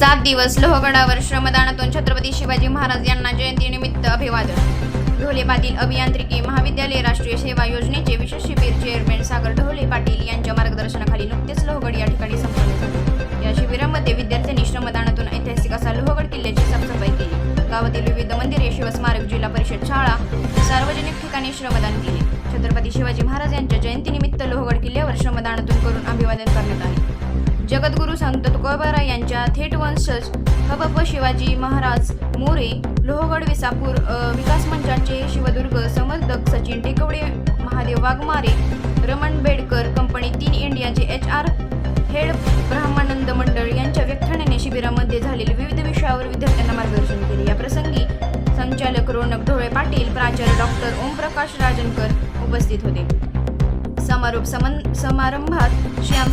सात दिवस लोहगडावर श्रमदानातून छत्रपती शिवाजी महाराज यांना जयंतीनिमित्त अभिवादन. ढोले पाटील अभियांत्रिकी महाविद्यालय राष्ट्रीय सेवा योजनेचे विशेष शिबिर चेअरमॅन सागर ढोले पाटील यांच्या मार्गदर्शनाखाली नुकतेच लोहगड या ठिकाणी संपन्न झाले. या शिबिरामध्ये विद्यार्थ्यांनी श्रमदानातून ऐतिहासिक असा लोहगड किल्ल्याची साफसफाई केली. गावातील विविध मंदिरे शिवस्मारक जिल्हा परिषद शाळा सार्वजनिक ठिकाणी श्रमदान केले. छत्रपती शिवाजी महाराज यांच्या जयंतीनिमित्त लोहगड किल्ल्यावर श्रमदानातून करून अभिवादन करण्यात आले. जगद्गुरू संत तुकोबारा यांच्या थेट वंशज हबप शिवाजी महाराज मोरे लोहगड विसापूर विकास मंचाचे शिवदुर्ग समर्थक सचिन टेकवडे महादेव वाघमारे रमण बेडकर कंपनी तीन इंडियाचे एच आर हेड ब्रह्मानंद मंडळ यांच्या व्याख्यानाने शिबिरामध्ये झालेल्या विविध विषयावर विद्यार्थ्यांना मार्गदर्शन केले. या प्रसंगी संचालक रोनक ढोळे पाटील प्राचार्य डॉक्टर ओमप्रकाश राजनकर उपस्थित होते. समारोप समन समारंभात श्याम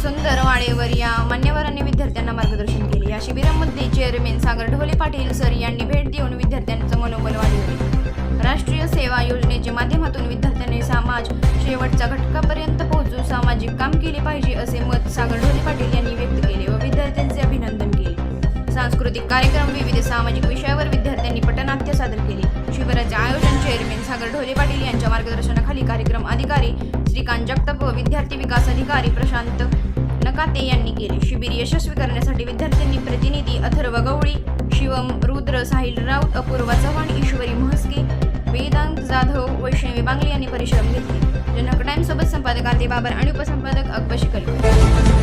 शाळेवर या मान्यवरांनी विद्यार्थ्यांना मार्गदर्शन केले. या शिबिरामध्ये चेअरमॅन सागर ढोले पाटील सर यांनी भेट देऊन विद्यार्थ्यांचं मनोबल वाढवले. राष्ट्रीय सेवा योजनेच्या माध्यमातून विद्यार्थ्यांनी समाज शेवटच्या घटकापर्यंत पोहोचून सामाजिक काम केले पाहिजे असे मत सागर ढोले पाटील यांनी व्यक्त केले व विद्यार्थ्यांचे अभिनंदन केले. सांस्कृतिक कार्यक्रम विविध सामाजिक विषयावर विद्यार्थ्यांनी पटनाट्य सादर केले. शिबिराचे आयोजन चेअरमॅन सागर ढोले पाटील यांच्या मार्गदर्शनाखाली कार्यक्रम अधिकारी श्रीकांत जगताप व विद्यार्थी विकास अधिकारी प्रशांत काते यांनी केले. शिबिर यशस्वी करण्यासाठी विद्यार्थ्यांनी प्रतिनिधी अथर्व गवळी शिवम रुद्र साहिल राऊत अपूर्वा चव्हाण ईश्वरी म्हस्के वेदांत जाधव वैष्णवी बांगले यांनी परिश्रम घेतले. जनक टाइम्स सोबत संपादक आते बाबर आणि उपसंपादक अकबर शिकलकर.